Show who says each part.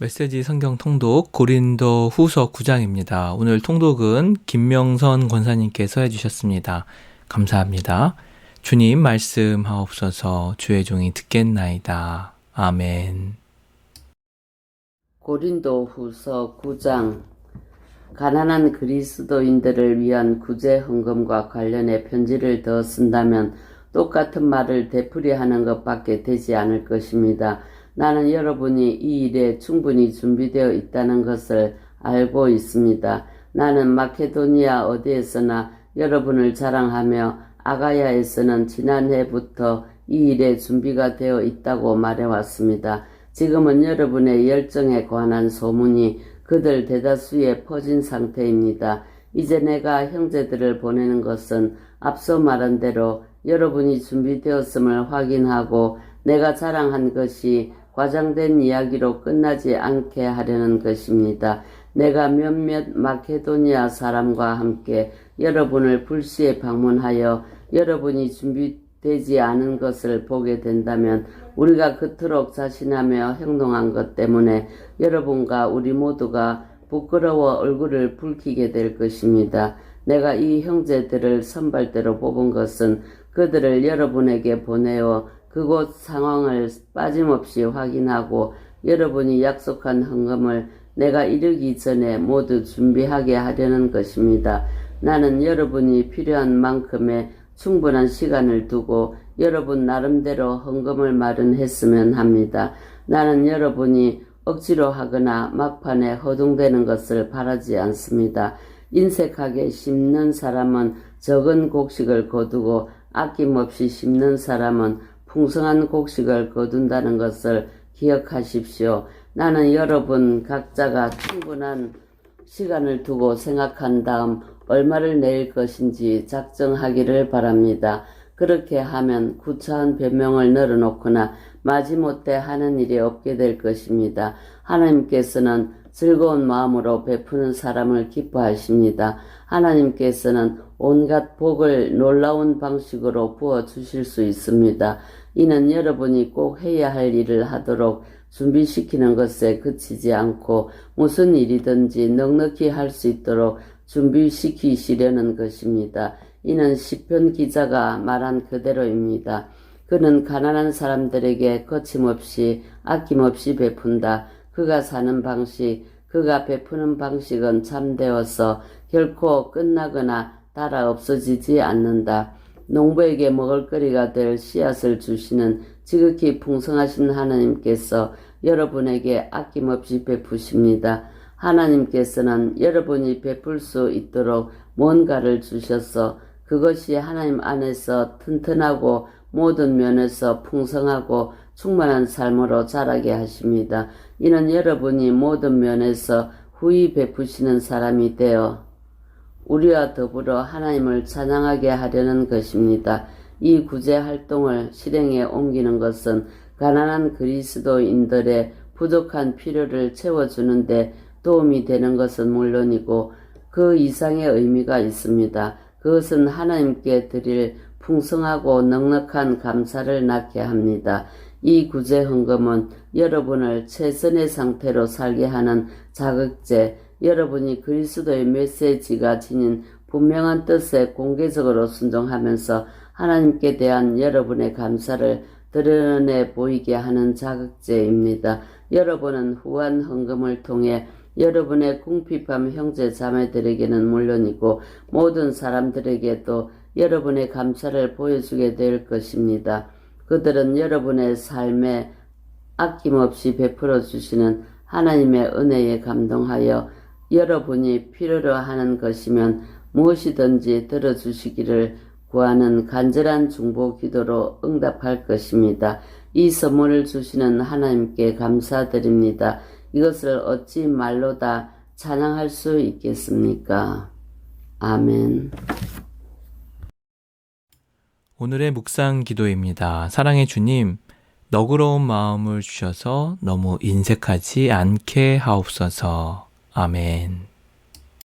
Speaker 1: 메시지 성경 통독 고린도 후서 9장입니다. 오늘 통독은 김명선 권사님께서 해주셨습니다. 감사합니다. 주님 말씀하옵소서 주의 종이 듣겠나이다. 아멘.
Speaker 2: 고린도 후서 9장 가난한 그리스도인들을 위한 구제 헌금과 관련해 편지를 더 쓴다면 똑같은 말을 되풀이하는 것밖에 되지 않을 것입니다. 나는 여러분이 이 일에 충분히 준비되어 있다는 것을 알고 있습니다. 나는 마케도니아 어디에서나 여러분을 자랑하며 아가야에서는 지난해부터 이 일에 준비가 되어 있다고 말해왔습니다. 지금은 여러분의 열정에 관한 소문이 그들 대다수에 퍼진 상태입니다. 이제 내가 형제들을 보내는 것은 앞서 말한 대로 여러분이 준비되었음을 확인하고 내가 자랑한 것이 과장된 이야기로 끝나지 않게 하려는 것입니다. 내가 몇몇 마케도니아 사람과 함께 여러분을 불시에 방문하여 여러분이 준비되지 않은 것을 보게 된다면 우리가 그토록 자신하며 행동한 것 때문에 여러분과 우리 모두가 부끄러워 얼굴을 붉히게 될 것입니다. 내가 이 형제들을 선발대로 뽑은 것은 그들을 여러분에게 보내어 그곳 상황을 빠짐없이 확인하고 여러분이 약속한 헌금을 내가 이르기 전에 모두 준비하게 하려는 것입니다. 나는 여러분이 필요한 만큼의 충분한 시간을 두고 여러분 나름대로 헌금을 마련했으면 합니다. 나는 여러분이 억지로 하거나 막판에 허둥대는 것을 바라지 않습니다. 인색하게 심는 사람은 적은 곡식을 거두고 아낌없이 심는 사람은 풍성한 곡식을 거둔다는 것을 기억하십시오. 나는 여러분 각자가 충분한 시간을 두고 생각한 다음 얼마를 낼 것인지 작정하기를 바랍니다. 그렇게 하면 구차한 변명을 늘어놓거나 마지못해 하는 일이 없게 될 것입니다. 하나님께서는 즐거운 마음으로 베푸는 사람을 기뻐하십니다. 하나님께서는 온갖 복을 놀라운 방식으로 부어 주실 수 있습니다. 이는 여러분이 꼭 해야 할 일을 하도록 준비시키는 것에 그치지 않고 무슨 일이든지 넉넉히 할 수 있도록 준비시키시려는 것입니다. 이는 시편 기자가 말한 그대로입니다. 그는 가난한 사람들에게 거침없이 아낌없이 베푼다. 그가 사는 방식, 그가 베푸는 방식은 참되어서 결코 끝나거나 따라 없어지지 않는다. 농부에게 먹을거리가 될 씨앗을 주시는 지극히 풍성하신 하나님께서 여러분에게 아낌없이 베푸십니다. 하나님께서는 여러분이 베풀 수 있도록 뭔가를 주셔서 그것이 하나님 안에서 튼튼하고 모든 면에서 풍성하고 충만한 삶으로 자라게 하십니다. 이는 여러분이 모든 면에서 후히 베푸시는 사람이 되어 우리와 더불어 하나님을 찬양하게 하려는 것입니다. 이 구제 활동을 실행에 옮기는 것은 가난한 그리스도인들의 부족한 필요를 채워주는데 도움이 되는 것은 물론이고 그 이상의 의미가 있습니다. 그것은 하나님께 드릴 풍성하고 넉넉한 감사를 낳게 합니다. 이 구제 헌금은 여러분을 최선의 상태로 살게 하는 자극제, 여러분이 그리스도의 메시지가 지닌 분명한 뜻에 공개적으로 순종하면서 하나님께 대한 여러분의 감사를 드러내 보이게 하는 자극제입니다. 여러분은 후한 헌금을 통해 여러분의 궁핍함 형제 자매들에게는 물론이고 모든 사람들에게도 여러분의 감사를 보여주게 될 것입니다. 그들은 여러분의 삶에 아낌없이 베풀어 주시는 하나님의 은혜에 감동하여 여러분이 필요로 하는 것이면 무엇이든지 들어주시기를 구하는 간절한 중보 기도로 응답할 것입니다. 이 선물을 주시는 하나님께 감사드립니다. 이것을 어찌 말로 다 찬양할 수 있겠습니까? 아멘.
Speaker 1: 오늘의 묵상 기도입니다. 사랑의 주님, 너그러운 마음을 주셔서 너무 인색하지 않게 하옵소서. 아멘.